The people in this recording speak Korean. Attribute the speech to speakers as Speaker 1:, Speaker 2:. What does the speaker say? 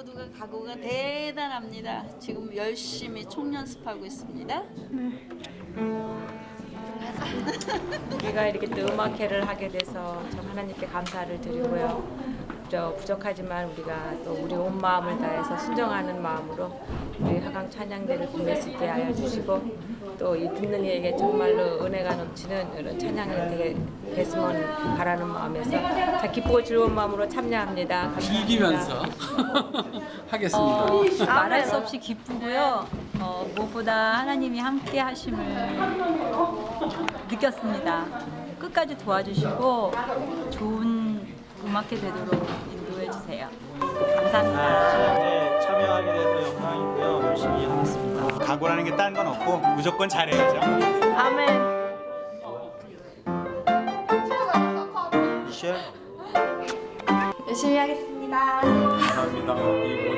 Speaker 1: 모두가 각오가 대단합니다. 지금 열심히 총연습하고 있습니다.
Speaker 2: 우리가 이렇게 또 음악회를 하게 돼서 참 하나님께 감사를 드리고요. 저 부족하지만 우리가 또 우리 온 마음을 다해서 순정하는 마음으로 우리 하강 찬양대를 부를 수 있게 하여 주시고 또 이 듣는 이에게 정말로 은혜가 넘치는 이런 찬양이 되게 됐으면 바라는 마음에서 참 기쁘고 즐거운 마음으로 참여합니다. 감사합니다.
Speaker 3: 즐기면서 하겠습니다.
Speaker 4: 말할 수 없이 기쁘고요. 어, 무엇보다 하나님이 함께 하심을 느꼈습니다. 끝까지 도와주시고 좋은 음악회 되도록 인도해 주세요. 감사합니다.
Speaker 5: 네, 참여하게 돼서 영광이고요. 열심히 하겠습니다.
Speaker 6: 각오라는 게 딴 건 없고 무조건 잘해야죠.
Speaker 4: 아멘.
Speaker 5: 미셸.
Speaker 7: 열심히 하겠습니다.
Speaker 8: 감사합니다.